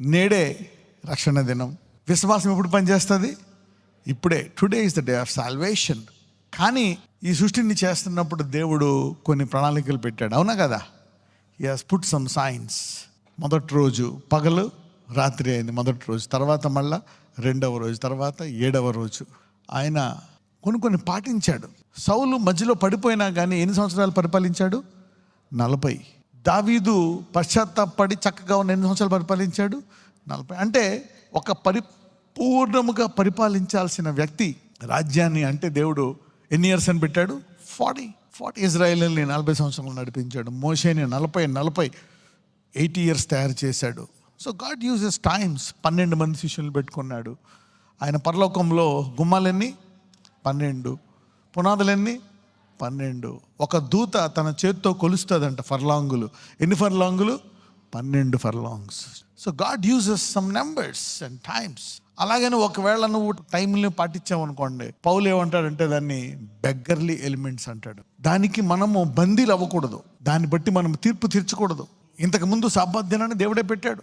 నేడే రక్షణ దినం. విశ్వాసం ఎప్పుడు పనిచేస్తుంది? ఇప్పుడే. Today is the day of salvation కానీ ఈ సృష్టిని చేస్తున్నప్పుడు దేవుడు కొన్ని ప్రణాళికలు పెట్టాడు. అవునా కదా? ఈ హాస్ పుట్ సమ్ సైన్స్ మొదటి రోజు పగలు రాత్రి అయింది మొదటి రోజు. తర్వాత మళ్ళా రెండవ రోజు తర్వాత ఏడవ రోజు. ఆయన కొన్ని కొన్ని పాటించాడు. సౌలు మధ్యలో పడిపోయినా కానీ ఎన్ని సంవత్సరాలు పరిపాలించాడు? నలభై. దావీదు పశ్చాత్తాపడి చక్కగా ఉన్న ఎన్ని సంవత్సరాలు పరిపాలించాడు? నలభై. అంటే ఒక పరిపూర్ణముగా పరిపాలించాల్సిన వ్యక్తి రాజ్యాన్ని అంటే దేవుడు ఎన్ని ఇయర్స్ అని పెట్టాడు? ఫార్టీ. ఫార్టీ ఇజ్రాయేల్ని నలభై సంవత్సరాలు నడిపించాడు. మోషేని నలభై నలభై ఎయిటీ ఇయర్స్ తయారు చేశాడు. సో గాడ్ యూజెస్ టైమ్స్ పన్నెండు మంది శిష్యులు పెట్టుకున్నాడు. ఆయన పరలోకంలో గుమ్మాలన్నీ? పన్నెండు. పునాదులన్నీ? పన్నెండు. ఒక దూత తన చేత్తో కొలుస్తుందంట ఫర్లాంగులు. ఎన్ని ఫర్లాంగులు? పన్నెండు furlongs. So God uses some numbers and times అలాగని ఒకవేళ నువ్వు టైంని పాటించావనుకోండి పౌలు ఏమంటాడంటే దాన్ని బెగ్గర్లీ ఎలిమెంట్స్ అంటాడు. దానికి మనము బందీలు అవ్వకూడదు. దాన్ని బట్టి మనం తీర్పు తీర్చకూడదు. ఇంతకుముందు సాబ్బాత్ దినాన్ని దేవుడే పెట్టాడు.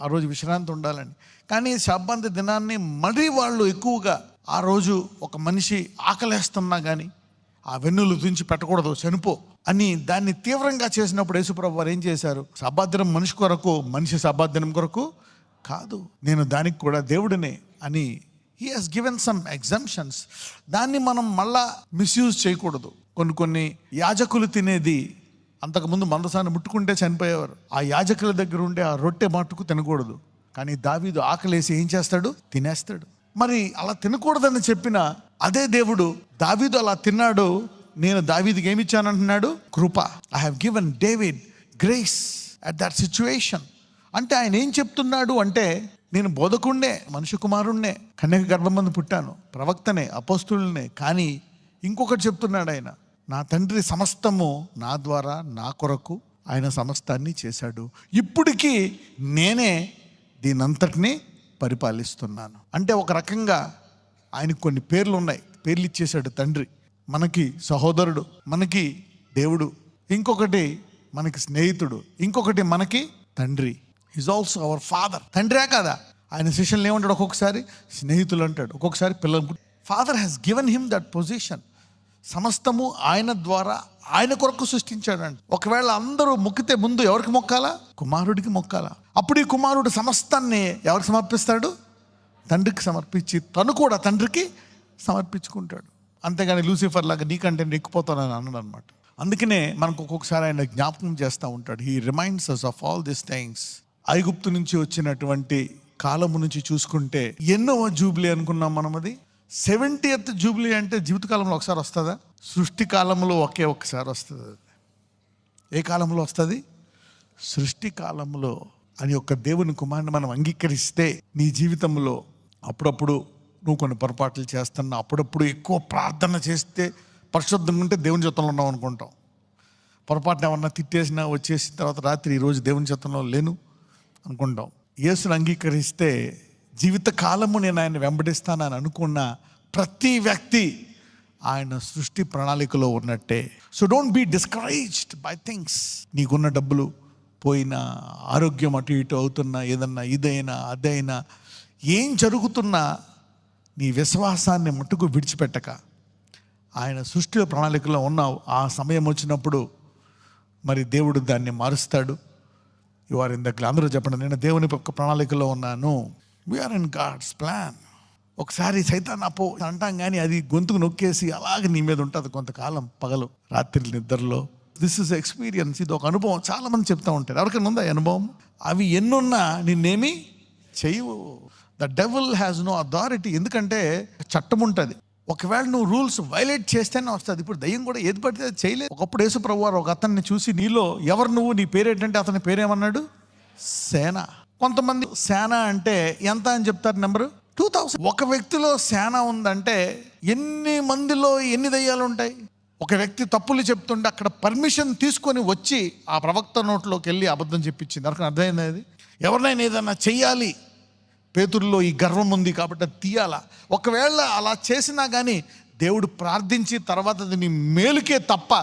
ఆ రోజు విశ్రాంతి ఉండాలని. కానీ శాబ్బాంతి దినాన్ని మరీ వాళ్ళు ఎక్కువగా ఆ రోజు ఒక మనిషి ఆకలేస్తున్నా కానీ ఆ వెన్నులు తుంచి పెట్టకూడదు చనిపో అని దాన్ని తీవ్రంగా చేసినప్పుడు యేసుప్రభు వారు ఏం చేశారు? సబాద్దినం మనిషి కొరకు మనిషి సబాద్దినం కొరకు కాదు నేను దానికి కూడా దేవుడినే అని he has given some exemptions దాన్ని మనం మళ్ళా మిస్యూజ్ చేయకూడదు. కొన్ని కొన్ని యాజకులు తినేది అంతకుముందు మందసాన్ని ముట్టుకుంటే చనిపోయేవారు. ఆ యాజకుల దగ్గర ఉండే ఆ రొట్టె మట్టుకు తినకూడదు. కానీ దావీదు ఆకలేసి ఏం చేస్తాడు? తినేస్తాడు. మరి అలా తినకూడదని చెప్పిన అదే దేవుడు దావీదు అలా తిన్నాడు నేను దావీదికి ఏమి ఇచ్చానంటున్నాడు కృప. I have given David grace at that situation అంటే ఆయన ఏం చెప్తున్నాడు అంటే నేను బోధకుండే మనుషు కుమారుణ్ణే కన్యక గర్భమందు పుట్టాను ప్రవక్తనే అపోస్తుల్నే కానీ ఇంకొకటి చెప్తున్నాడు ఆయన నా తండ్రి సమస్తము నా ద్వారా నా కొరకు ఆయన సమస్తాన్ని చేశాడు. ఇప్పటికీ నేనే దీనంతటినీ పరిపాలిస్తున్నాను. అంటే ఒక రకంగా ఆయనకు కొన్ని పేర్లు ఉన్నాయి పేర్లు ఇచ్చేశాడు తండ్రి. మనకి సహోదరుడు మనకి దేవుడు ఇంకొకటి మనకి స్నేహితుడు ఇంకొకటి మనకి తండ్రి. ఈజ్ ఆల్సో అవర్ ఫాదర్ తండ్రే కదా? ఆయన శిష్యులు ఏమంటాడు ఒక్కొక్కసారి? స్నేహితులు అంటాడు ఒక్కొక్కసారి పిల్లలు father has given him that position సమస్తము ఆయన ద్వారా ఆయన కొరకు సృష్టించాడంట. ఒకవేళ అందరూ మొక్కితే ముందు ఎవరికి మొక్కాలా? కుమారుడికి మొక్కాలా? అప్పుడు ఈ కుమారుడు సమస్తాన్ని ఎవరికి సమర్పిస్తాడు? తండ్రికి సమర్పించి తను కూడా తండ్రికి సమర్పించుకుంటాడు. అంతేగాని లూసిఫర్ లాగా నీకంటే నేను ఎక్కిపోతానని అన్నాడు అనమాట అందుకనే మనకు ఒక్కొక్కసారి ఆయన జ్ఞాపకం చేస్తూ ఉంటాడు. He reminds us of all this things ఐగుప్తు నుంచి వచ్చినటువంటి కాలము నుంచి చూసుకుంటే ఎన్నో జూబ్లీ అనుకున్నాం మనం అది? సెవెంటీయత్ జూబ్లీ అంటే జీవితకాలంలో ఒకసారి వస్తుందా? సృష్టి కాలంలో ఒకే ఒకసారి వస్తుంది. ఏ కాలంలో వస్తుంది? సృష్టి కాలంలో అని ఒక దేవుని కుమారుని మనం అంగీకరిస్తే నీ జీవితంలో అప్పుడప్పుడు నువ్వు కొన్ని పొరపాట్లు చేస్తున్నా అప్పుడప్పుడు ఎక్కువ ప్రార్థన చేస్తే పరిశుద్ధంగా ఉంటే దేవుని చిత్తంలో ఉన్నావు అనుకుంటాం. పొరపాటున ఏమన్నా తిట్టేసినా వచ్చేసిన తర్వాత రాత్రి ఈరోజు దేవుని చిత్తంలో లేను అనుకుంటాం. యేసుని అంగీకరిస్తే జీవిత కాలము నేను ఆయన వెంబడిస్తానని అనుకున్న ప్రతి వ్యక్తి ఆయన సృష్టి ప్రణాళికలో ఉన్నట్టే. So don't be discouraged by things నీకున్న డబ్బులు పోయినా ఆరోగ్యం అటు ఇటు అవుతున్నా ఏదన్నా ఇదైనా అదైనా ఏం జరుగుతున్నా నీ విశ్వాసాన్ని మట్టుకు విడిచిపెట్టక. ఆయన సృష్టి ప్రణాళికలో ఉన్నావు. ఆ సమయం వచ్చినప్పుడు మరి దేవుడు దాన్ని మారుస్తాడు. యు ఆర్ అందరూ చెప్పండి నేను దేవుని యొక్క ప్రణాళికలో ఉన్నాను. వీఆర్ ఇన్ గాడ్స్ ప్లాన్ ఒకసారి సైతాన్ అపో అంటాం కానీ అది గొంతుకు నొక్కేసి అలాగే నీ మీద ఉంటుంది కొంతకాలం పగలు రాత్రి నిద్రలో. దిస్ ఇస్ ఎక్స్పీరియన్స్ ఇది ఒక అనుభవం. చాలా మంది చెప్తా ఉంటారు. ఎవరికైనా ఉందా అనుభవం? అవి ఎన్నున్నా నిన్నేమి చేయవు. The devil has no authority ఎందుకంటే చట్టం ఉంటుంది. ఒకవేళ నువ్వు రూల్స్ వైలేట్ చేస్తేనే వస్తుంది. ఇప్పుడు దయ్యం కూడా ఏది పడితే అది చేయలేదు. ఒకప్పుడు యేసు ప్రభు ఒక అతన్ని చూసి నీలో ఎవరు నువ్వు? నీ పేరేంటంటే అతని పేరేమన్నాడు? సేన. కొంతమంది సేన అంటే ఎంత అని చెప్తారు నెంబరు? Two thousand. ఒక వ్యక్తిలో సేన ఉందంటే ఎన్ని మందిలో ఎన్ని దయ్యాలు ఉంటాయి? ఒక వ్యక్తి తప్పులు చెప్తుంటే అక్కడ పర్మిషన్ తీసుకొని వచ్చి ఆ ప్రవక్త నోట్లోకి వెళ్ళి అబద్ధం చెప్పించింది. అక్కడ అర్థమైంది అది ఎవరినైనా ఏదైనా చెయ్యాలి. పేతుల్లో ఈ గర్వం ఉంది కాబట్టి అది తీయాలా? ఒకవేళ అలా చేసినా కానీ దేవుడు ప్రార్థించి తర్వాత అది నీ మేలుకే తప్ప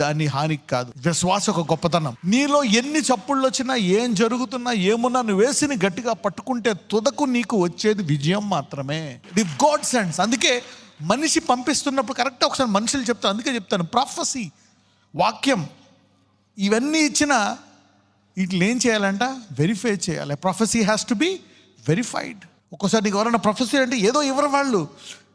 దాని హానికి కాదు. విశ్వాస ఒక గొప్పతనం. నీలో ఎన్ని చప్పుళ్ళు వచ్చినా ఏం జరుగుతున్నా ఏమున్నా నువ్వు వేసిని గట్టిగా పట్టుకుంటే తుదకు నీకు వచ్చేది విజయం మాత్రమే. ది గాడ్ సెన్స్ అందుకే మనిషి పంపిస్తున్నప్పుడు కరెక్ట్ ఒకసారి మనుషులు చెప్తాను అందుకే చెప్తాను. ప్రాఫసీ వాక్యం ఇవన్నీ ఇచ్చిన వీటిని ఏం చేయాలంట? వెరిఫై చేయాలి. Prophecy has to be verified ఒక్కోసారి నీకు ఎవరైనా ప్రొఫెసీ అంటే ఏదో ఇవ్వరు వాళ్ళు.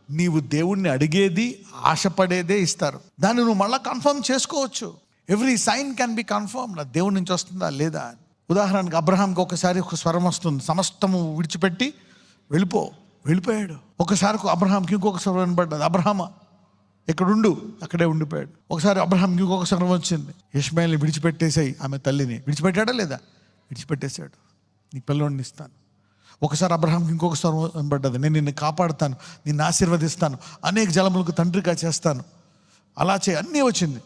నీవు దేవుణ్ణి అడిగేది ఆశపడేదే ఇస్తారు. దాన్ని నువ్వు మళ్ళీ కన్ఫర్మ్ చేసుకోవచ్చు. Every sign can be confirm నా దేవుడి నుంచి వస్తుందా లేదా? ఉదాహరణకు అబ్రహాంకి ఒకసారి ఒక స్వరం వస్తుంది. సమస్తము విడిచిపెట్టి వెళ్ళిపో. వెళ్ళిపోయాడు. ఒకసారి అబ్రహాంకి ఇంకొక స్వరం వినబడ్డది. అబ్రహామ ఇక్కడుండు అక్కడే ఉండిపోయాడు. ఒకసారి అబ్రహాంకి ఇంకొక స్వరం వచ్చింది. ఇష్మాయిల్ని విడిచిపెట్టేసాయి ఆమె తల్లిని. విడిచిపెట్టాడా లేదా? విడిచిపెట్టేశాడు. నీ పిల్లోడిని ఇస్తాను. ఒకసారి అబ్రహాంకి ఇంకొక స్వరం వినబడ్డది నేను నిన్ను కాపాడుతాను నిన్ను ఆశీర్వదిస్తాను అనేక జలములకు తండ్రిగా చేస్తాను. అలా చే అన్నీ వచ్చింది.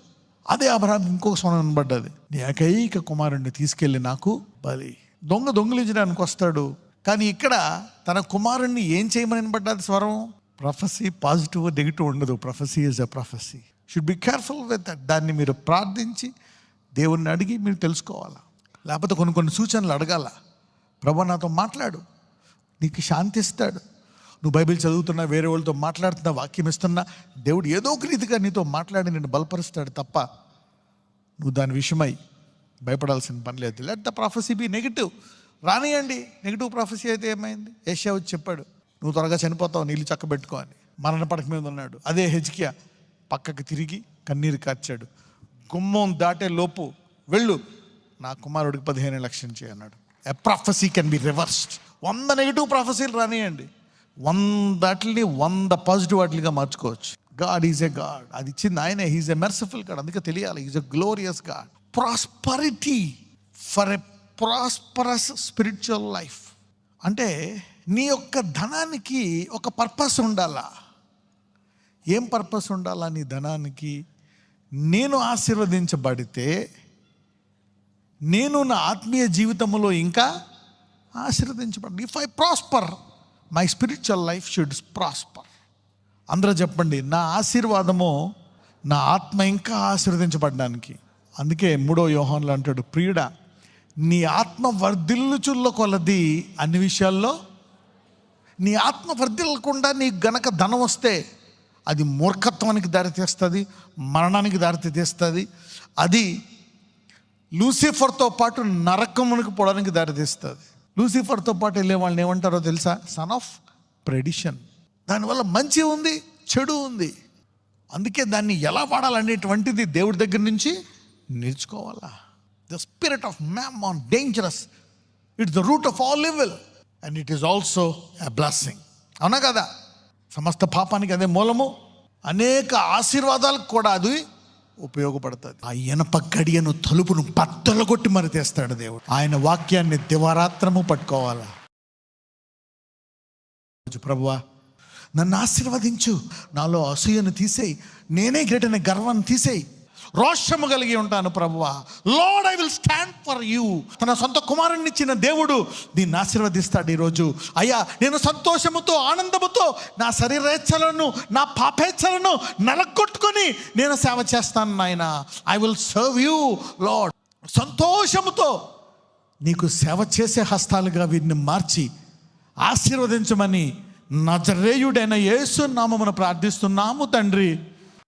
అదే అబ్రహాం ఇంకొక స్వరం వినబడ్డది నీ ఏకైక కుమారుణ్ణి తీసుకెళ్ళి నాకు బలి. దొంగ దొంగిలించడానికి వస్తాడు. కానీ ఇక్కడ తన కుమారుణ్ణి ఏం చేయమని వినబడ్డది స్వరం? ప్రొఫెసీ పాజిటివ్ నెగిటివ్ ఉండదు. Prophecy is a prophecy. Should be careful with that దాన్ని మీరు ప్రార్థించి దేవుణ్ణి అడిగి మీరు తెలుసుకోవాలా? లేకపోతే కొన్ని కొన్ని సూచనలు అడగాల? ప్రభు నాతో మాట్లాడు. నీకు శాంతి ఇస్తాడు. నువ్వు బైబిల్ చదువుతున్నా వేరే వాళ్ళతో మాట్లాడుతున్నా వాక్యం ఇస్తున్నా దేవుడు ఏదో ఒక రీతిగా నీతో మాట్లాడి నిన్ను బలపరుస్తాడు తప్ప నువ్వు దాని విషయమై భయపడాల్సిన పని లేదు. Let the prophecy be negative రానియండి. Negative prophecy అయితే ఏమైంది? ఏషియా వచ్చి చెప్పాడు నువ్వు త్వరగా చనిపోతావు నీళ్ళు చక్కబెట్టుకో అని. మరణ పడక మీద ఉన్నాడు. అదే హెచ్కియా పక్కకి తిరిగి కన్నీరు కార్చాడు. గుమ్మం దాటే లోపు వెళ్ళు నా కుమారుడికి పదిహేను లక్షలు చేయన్నాడు a prophecy can be reversed వంద నెగిటివ్ ప్రాఫెసీలు రానియండి. వందటిని వంద పాజిటివ్ వాటిగా మార్చుకోవచ్చు. గాడ్ ఈజ్ ఎ గాడ్ అది ఇచ్చింది ఆయన. హీజ్ ఎ మెర్సిఫుల్ గాడ్ అందుకే తెలియాలి. Is a glorious God prosperity for a prosperous spiritual life అంటే నీ యొక్క ధనానికి ఒక పర్పస్ ఉండాలా? ఏం పర్పస్ ఉండాలా నీ ధనానికి? నేను ఆశీర్వదించబడితే నేను నా ఆత్మీయ జీవితంలో ఇంకా ఆశీర్వదించబడండి. If I prosper my spiritual life should prosper అందరూ చెప్పండి నా ఆశీర్వాదము నా ఆత్మ ఇంకా ఆశీర్వదించబడడానికి. అందుకే మూడో యోహన్లు అంటాడు ప్రియుడ నీ ఆత్మ వర్ధిల్లుచుల్ల కొలది అన్ని విషయాల్లో. నీ ఆత్మ వర్ధిల్లకుండా నీకు గనక ధనం వస్తే అది మూర్ఖత్వానికి దారితీస్తుంది మరణానికి దారితీస్తుంది. అది లూసిఫర్తో పాటు నరకమునికి పోవడానికి దారితీస్తుంది. లూసిఫర్తో పాటు వెళ్ళే వాళ్ళని ఏమంటారో తెలుసా? సన్ ఆఫ్ ప్రెడిషన్ దానివల్ల మంచి ఉంది చెడు ఉంది. అందుకే దాన్ని ఎలా వాడాలనేటువంటిది దేవుడి దగ్గర నుంచి నేర్చుకోవాలా? The spirit of mammon on dangerous it's the root of all evil and it is also a blessing అవునా కదా? సమస్త పాపానికి అదే మూలము. అనేక ఆశీర్వాదాలకు కూడా అది ఉపయోగపడుతుంది. ఆ ఇనప గడియను తలుపును బద్దలు కొట్టి మరి తెస్తాడు దేవుడు. ఆయన వాక్యాన్ని దివారాత్రము పట్టుకోవాలా? ప్రభువా నన్ను ఆశీర్వదించు. నాలో అసూయను తీసేయి. నేనే గ్రేట్ అనే గర్వాన్ని తీసేయి. రోషము కలిగి ఉంటాను ప్రభువా. Lord I will stand for you తన సొంత కుమారుణ్ణి ఇచ్చిన దేవుడు దీన్ని ఆశీర్వదిస్తాడు ఈరోజు. అయ్యా నేను సంతోషముతో ఆనందముతో నా శరీరేచ్ఛలను నా పాపేచ్ఛలను నలగొట్టుకొని నేను సేవ చేస్తాను నాయన. I will serve you Lord సంతోషముతో నీకు సేవ చేసే హస్తాలుగా వీరిని మార్చి ఆశీర్వదించమని నజరేయుడైన యేసు నామమును ప్రార్థిస్తున్నాము తండ్రి.